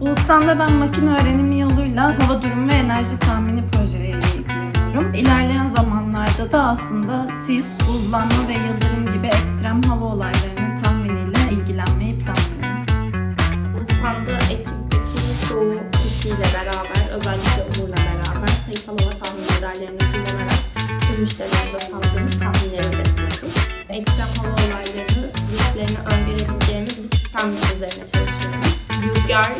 Bulut'tan da ben makine öğrenimi yoluyla hava durumu ve enerji tahmini projeleriyle ilgileniyorum. İlerleyen zamanlarda da aslında sis, buzlanma ve yıldırım gibi ekstrem hava olaylarının tahminiyle ilgilenmeyi planlıyorum. Lütfen'de ekipteki çoğu kişiyle beraber, özellikle Umur'la beraber sayısal hava tahmin modellerini kullanarak tüm müşterilerimize sağladığımız tahminleri üretiyoruz. Ekstrem hava olaylarını, risklerini öngörebileceğimiz bir sistem üzerine çalışıyoruz. Rüzgar,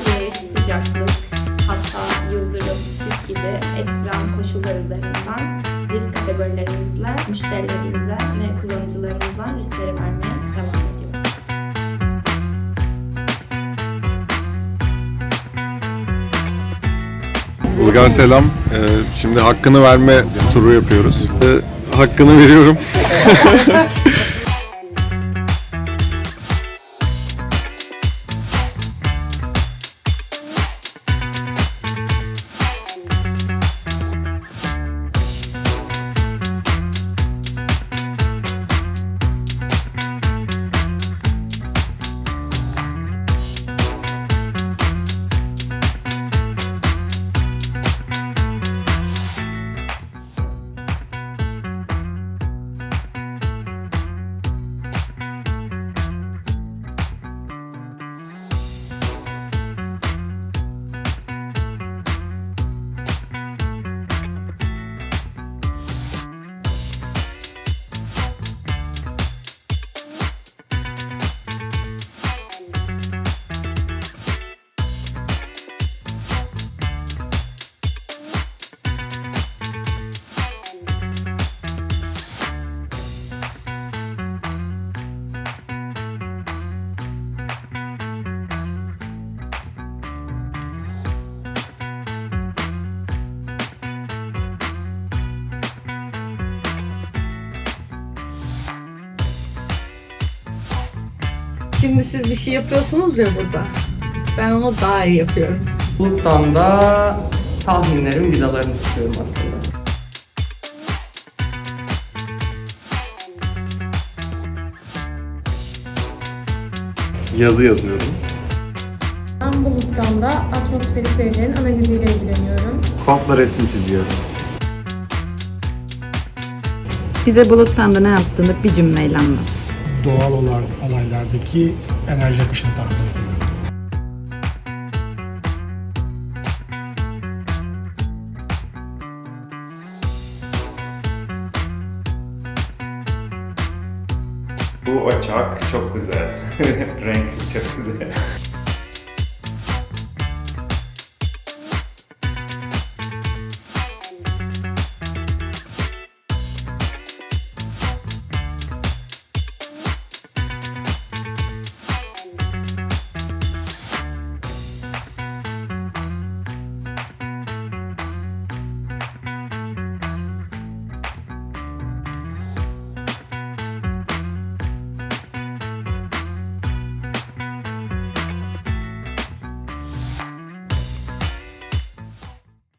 müşterilerimize ve kullanıcılarımıza riskleri vermeye devam ediyoruz. Bulgar selam. Ee, şimdi hakkını verme turu yapıyoruz. Ee, hakkını veriyorum. Şimdi siz bir şey yapıyorsunuz ya burada. Ben onu daha iyi yapıyorum. Bulut'tan da tahminlerin vidalarını sıkıyorum aslında. Yazı yazıyorum. Ben buluttan da atmosferik verilerin analiziyle ilgileniyorum. Kompla resim çiziyorum. Bize buluttan da ne yaptığını bir cümleyle anlat. Doğal olan olaylardaki enerji akışını tahmin ediyorum. Bu ocak çok güzel. Renk çok güzel.